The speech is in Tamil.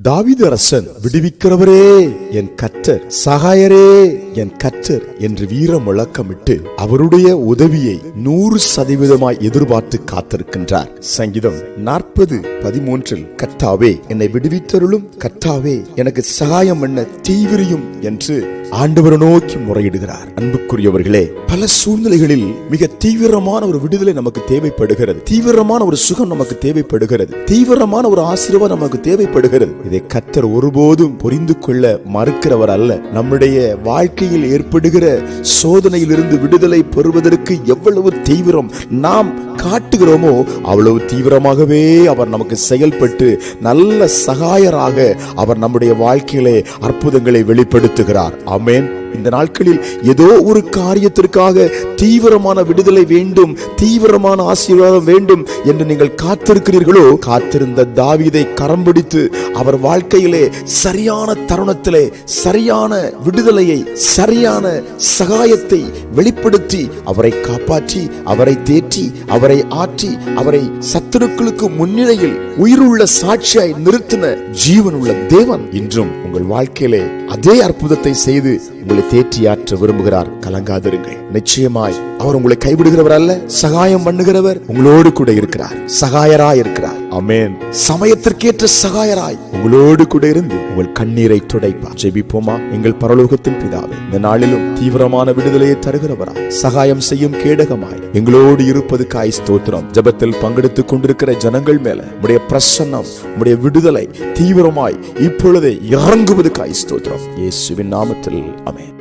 தாவித அரசன் விடுவிக்கிறவரே என் கற்றர் சகாயரே என் கற்றர் என்று வீர முழக்கமிட்டு அவருடைய உதவியை நூறு சதவீதமாய் எதிர்பார்த்து காத்திருக்கின்றார். சங்கீதம் நாற்பது பதிமூன்றில் கத்தாவே என்னை விடுவித்தருளும் கத்தாவே எனக்கு சகாயம் பண்ண தீவிரியும் என்று ஆண்டவர் நோக்கி முறையிடுகிறார். அன்புக்குரியவர்களே பல சூழ்நிலைகளில் மிக தீவிரமான ஒரு விடுதலை நமக்கு தேவைப்படுகிறது. தீவிரமான ஒரு சுகம் நமக்கு தேவைப்படுகிறது. தீவிரமான ஒரு ஆசீர்வாதம் நமக்கு தேவைப்படுகிறது. இதை கத்தர் ஒருபோதும் புரிந்து கொள்ள மறுக்கிறவர் அல்ல. நம்முடைய வாழ்க்கையில் ஏற்படுகிற சோதனையிலிருந்து விடுதலை பெறுவதற்கு எவ்வளவு தீவிரம் நாம் காட்டுகிறோமோ அவ்வளவு தீவிரமாகவே அவர் நமக்கு செயல்பட்டு நல்ல சகாயராக அவர் நம்முடைய வாழ்க்கையிலே அற்புதங்களை வெளிப்படுத்துகிறார். அமேன் இந்த நாட்களில் ஏதோ ஒரு காரியத்திற்காக தீவிரமான விடுதலை வேண்டும் தீவிரமான ஆசீர்வாதம் வேண்டும் என்று நீங்கள் காத்திருக்கிறீர்களோ? காத்திருந்த தாவிதை கரம் பிடித்து அவர் வாழ்க்கையிலே சரியான தருணத்திலே சரியான விடுதலையை சரியான சகாயத்தை வெளிப்படுத்தி அவரை காப்பாற்றி அவரை தேற்றி அவரை ஆற்றி அவரை சத்துருக்களுக்கு முன்னிலையில் உயிருள்ள சாட்சியாய் நிறுத்தின ஜீவனுள்ள தேவன். இன்றும் உங்கள் வாழ்க்கையிலே அதே அற்புதத்தை செய்து உங்களை தேற்றியாற்ற விரும்புகிறார். கலங்காதிருங்கள். நிச்சயமாய் அவர் உங்களை கைவிடுகிறவர் அல்ல சகாயம் பண்ணுகிறவர் உங்களோடு கூட இருக்கிறார். சகாயராய் இருக்கிறார். அமேன் சமயத்திற்கேற்ற சகாயராய் உங்களோடு கூட இருந்து உங்கள் கண்ணீரை துடைப்பார். ஜெபிப்போமா? எங்கள் பரலோகத்தின் பிதாவே இந்த நாளிலும் தீவிரமான விடுதலையை தருகிறவரா சகாயம் செய்யும் கேடகமாய் எங்களோடு இருப்பது காய் ஸ்தோத்திரம். ஜெபத்தில் பங்கெடுத்துக் கொண்டிருக்கிற ஜனங்கள் மேல உடைய பிரசன்னம் உடைய விடுதலை தீவிரமாய் இப்பொழுதே இறங்குவது காய் ஸ்தோத்திரம். இயேசுவின் நாமத்தில் அமேன்